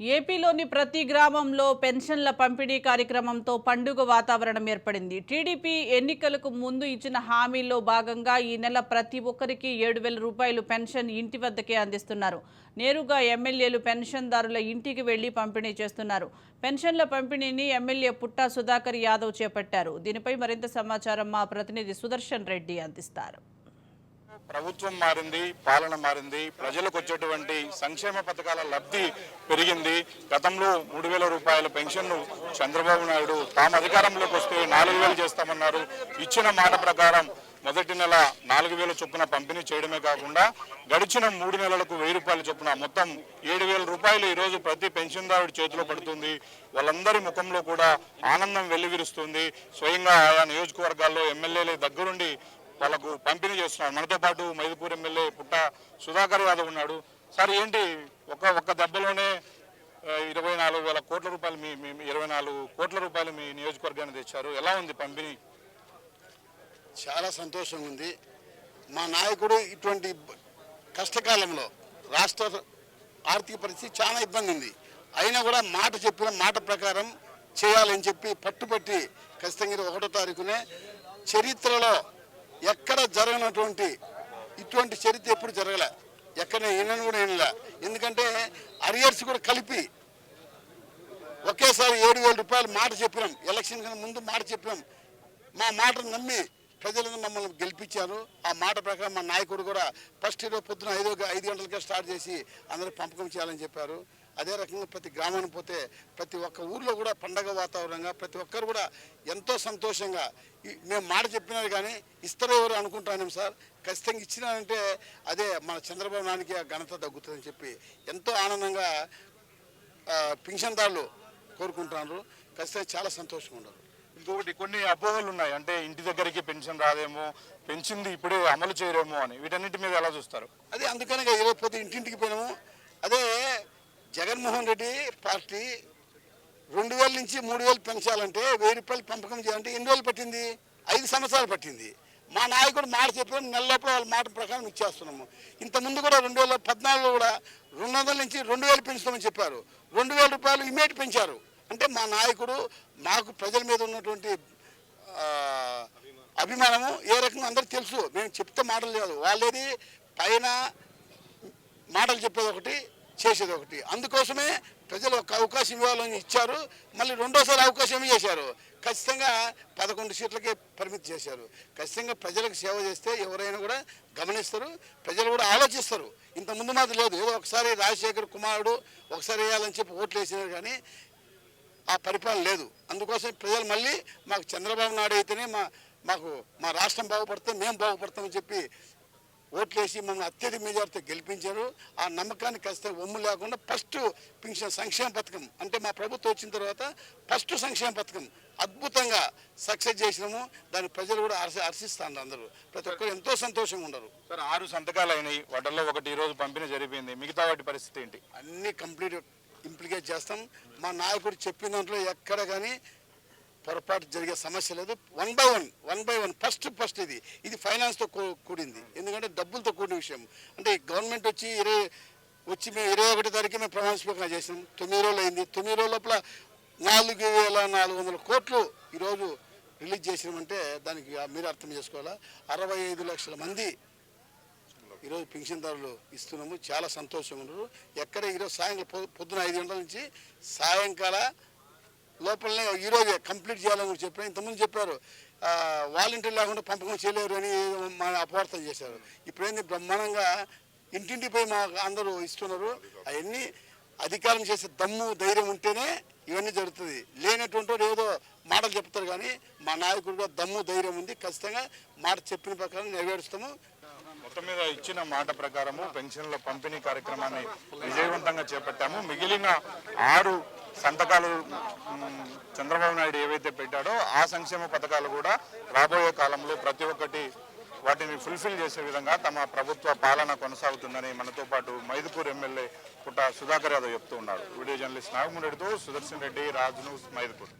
ఏపీలోని ప్రతి గ్రామంలో పెన్షన్ల పంపిణీ కార్యక్రమంతో పండుగ వాతావరణం ఏర్పడింది. టీడీపీ ఎన్నికలకు ముందు ఇచ్చిన హామీల్లో భాగంగా ఈ నెల ప్రతి ఒక్కరికి ఏడు వేల రూపాయలు పెన్షన్ ఇంటి వద్దకే అందిస్తున్నారు. నేరుగా ఎమ్మెల్యేలు పెన్షన్దారుల ఇంటికి వెళ్ళి పంపిణీ చేస్తున్నారు. పెన్షన్ల పంపిణీని ఎమ్మెల్యే పుట్టా సుధాకర్ యాదవ్ చేపట్టారు. దీనిపై మరింత సమాచారం మా ప్రతినిధి సుదర్శన్ రెడ్డి అందిస్తారు. ప్రభుత్వం మారింది పాలన మారింది ప్రజలకు వచ్చేటువంటి సంక్షేమ పథకాల లబ్ధి పెరిగింది. గతంలో మూడు వేల రూపాయల పెన్షన్ను చంద్రబాబు నాయుడు తాము అధికారంలోకి వస్తే నాలుగు వేలు చేస్తామన్నారు. ఇచ్చిన మాట ప్రకారం మొదటి నెల నాలుగు వేల చొప్పున పంపిణీ చేయడమే కాకుండా గడిచిన మూడు నెలలకు వెయ్యి రూపాయల చొప్పున మొత్తం ఏడు వేల రూపాయలు ఈరోజు ప్రతి పెన్షన్దారుడి చేతిలో పడుతుంది. వాళ్ళందరి ముఖంలో కూడా ఆనందం వెల్లివిరుస్తుంది. స్వయంగా ఆయా నియోజకవర్గాల్లో ఎమ్మెల్యేల దగ్గరుండి వాళ్ళకు పంపిణీ చేస్తున్నారు మనతో పాటు మైదుపూర్ ఎమ్మెల్యే పుట్ట సుధాకర్ యాదవ్ ఉన్నాడు. సార్ ఏంటి ఒక ఒక్క దెబ్బలోనే ఇరవై నాలుగు వేల కోట్ల రూపాయలు మీ మీ ఇరవై నాలుగు కోట్ల రూపాయలు మీ నియోజకవర్గాన్ని తెచ్చారు. ఎలా ఉంది పంపిణీ? చాలా సంతోషంగా ఉంది. మా నాయకుడు ఇటువంటి కష్టకాలంలో రాష్ట్ర ఆర్థిక పరిస్థితి చాలా ఇబ్బంది ఉంది. అయినా కూడా మాట చెప్పిన మాట ప్రకారం చేయాలని చెప్పి పట్టుబట్టి ఖచ్చితంగా ఒకటో తారీఖునే చరిత్రలో ఎక్కడ జరగనటువంటి ఇటువంటి చరిత్ర ఎప్పుడు జరగలే. ఎక్కడ వినను కూడా ఈయనలే ఎందుకంటే అరియర్స్ కూడా కలిపి ఒకేసారి ఏడు వేల రూపాయలు మాట చెప్పినాం. ఎలక్షన్ కన్నా ముందు మాట చెప్పినాం. మా మాటను నమ్మి ప్రజలను మమ్మల్ని గెలిపించారు. ఆ మాట ప్రకారం మా నాయకుడు కూడా ఫస్ట్ ఈరోజు పొద్దున ఐదు ఐదు గంటలకే స్టార్ట్ చేసి అందరూ పంపకం చేయాలని చెప్పారు. అదే రకంగా ప్రతి గ్రామానికి పోతే ప్రతి ఒక్క ఊర్లో కూడా పండగ వాతావరణంగా ప్రతి ఒక్కరు కూడా ఎంతో సంతోషంగా మేము మాట చెప్పినారు కానీ ఇస్తారో ఎవరు అనుకుంటాను సార్. ఖచ్చితంగా ఇచ్చినారంటే అదే మన చంద్రబాబు నాయుడికి ఆ ఘనత తగ్గుతుందని చెప్పి ఎంతో ఆనందంగా పింఛన్దారులు కోరుకుంటున్నారు. ఖచ్చితంగా చాలా సంతోషంగా ఉన్నారు. ఇంకొకటి కొన్ని అపోహలు ఉన్నాయి. అంటే ఇంటి దగ్గరికి పెన్షన్ రాదేమో పెంచింది ఇప్పుడే అమలు చేయరేమో అని. వీటన్నిటి మీద ఎలా చూస్తారు? అదే అందుకనే ఇక ఈరోజు పోతే ఇంటింటికి పోయినాము. అదే జగన్మోహన్ రెడ్డి పార్టీ రెండు వేల నుంచి మూడు వేలు పెంచాలంటే వెయ్యి రూపాయలు పెంపకం చేయాలంటే ఎన్ని రోజులు పట్టింది? ఐదు సంవత్సరాలు పట్టింది. మా నాయకుడు మాట చెప్పిన నెల లోపల వాళ్ళ మాట ప్రకారం ఇచ్చేస్తున్నాము. ఇంతకుముందు కూడా రెండు వేల పద్నాలుగులో కూడా రెండు వందల నుంచి రెండు వేలు పెంచుతామని చెప్పారు. రెండు వేల రూపాయలు ఇమేట్ పెంచారు. అంటే మా నాయకుడు మాకు ప్రజల మీద ఉన్నటువంటి అభిమానము ఏ రకంగా అందరికి తెలుసు. మేము చెప్తే మాటలు లేదు. వాళ్ళేది పైన మాటలు చెప్పేది ఒకటి చేసేది ఒకటి. అందుకోసమే ప్రజలు ఒక అవకాశం ఇవ్వాలని ఇచ్చారు. మళ్ళీ రెండోసారి అవకాశం చేశారు ఖచ్చితంగా పదకొండు సీట్లకే పరిమితి చేశారు. ఖచ్చితంగా ప్రజలకు సేవ చేస్తే ఎవరైనా కూడా గమనిస్తారు. ప్రజలు కూడా ఆలోచిస్తారు. ఇంత ముందు మాది లేదు. ఏదో ఒకసారి రాజశేఖర్ కుమారుడు ఒకసారి వేయాలని చెప్పి ఓట్లు వేసినారు కానీ ఆ పరిపాలన లేదు. అందుకోసం ప్రజలు మళ్ళీ మాకు చంద్రబాబు నాయుడు అయితేనే మా మాకు మా రాష్ట్రం బాగుపడితే మేము బాగుపడతామని చెప్పి ఓట్లేసి మమ్మల్ని అత్యధిక మెజార్టీతో గెలిపించారు. ఆ నమ్మకాన్ని ఖచ్చితంగా ఒమ్ము లేకుండా ఫస్ట్ పింఛన్ సంక్షేమ పథకం అంటే మా ప్రభుత్వం వచ్చిన తర్వాత ఫస్ట్ సంక్షేమ పథకం అద్భుతంగా సక్సెస్ చేసినాము. దాన్ని ప్రజలు కూడా హర్ష హర్షిస్తాను అందరూ. ప్రతి ఒక్కరు ఎంతో సంతోషంగా ఉన్నారు సార్ ఆరు సంతకాలు అయినాయి వాటిల్లో ఒకటి ఈ రోజు పంపిణీ జరిపింది. మిగతా వాటి పరిస్థితి ఏంటి? అన్ని కంప్లీట్ ఇంప్లికేట్ చేస్తాం. మా నాయకుడు చెప్పిన దాంట్లో ఎక్కడ కానీ పొరపాటు జరిగే సమస్య లేదు. One by one one by one first first ఇది. ఇది ఫైనాన్స్తో కూడింది. ఎందుకంటే డబ్బులతో కూడిన విషయం. అంటే గవర్నమెంట్ వచ్చి ఇరవై వచ్చి మేము ఇరవై ఒకటి తారీఖు మేము ప్రమాణ స్వీకరణ చేసాం తొమ్మిది రోజులు అయింది. తొమ్మిది రోజుల లోపల నాలుగు వేల నాలుగు వందల కోట్లు ఈరోజు రిలీజ్ చేసినామంటే దానికి మీరు అర్థం చేసుకోవాలా? అరవై ఐదు లక్షల మంది ఈరోజు పింఛన్దారులు ఇస్తున్నాము. చాలా సంతోషంగా ఉన్నారు. ఎక్కడ ఈరోజు సాయంకాలం పొద్దున ఐదు గంటల నుంచి సాయంకాల లోపలనే ఈరోజు కంప్లీట్ చేయాలని కూడా చెప్పారు. ఇంతకుముందు చెప్పారు వాలంటీర్ లేకుండా పంపకం చేయలేరు అని మన అపవార్తం చేశారు. ఇప్పుడేంది బ్రహ్మాండంగా ఇంటింటిపై మా అందరూ ఇస్తున్నారు. అవన్నీ అధికారం చేసే దమ్ము ధైర్యం ఉంటేనే ఇవన్నీ జరుగుతుంది. లేనటువంటి ఏదో మాటలు చెప్తారు కానీ మా నాయకుడిగా దమ్ము ధైర్యం ఉంది. ఖచ్చితంగా మాట చెప్పిన ప్రకారం నెరవేరుస్తాము. మొత్తం మీద ఇచ్చిన మాట ప్రకారము పెన్షన్ల పంపిణీ కార్యక్రమాన్ని విజయవంతంగా చేపట్టాము. మిగిలిన ఆరు సంతకాలు చంద్రబాబు నాయుడు ఏవైతే పెట్టాడో ఆ సంక్షేమ పథకాలు కూడా రాబోయే కాలంలో ప్రతి ఒక్కటి వాటిని ఫుల్ఫిల్ చేసే విధంగా తమ ప్రభుత్వ పాలన కొనసాగుతుందని మనతో పాటు మైదుపూర్ ఎమ్మెల్యే పుట్ట సుధాకర్ యాదవ్ చెప్తూ ఉన్నాడు వీడియో జర్నలిస్ట్ నాగమూరెడ్డితో సుదర్శన్ రెడ్డి రాజ్ న్యూస్ మైదుపూర్.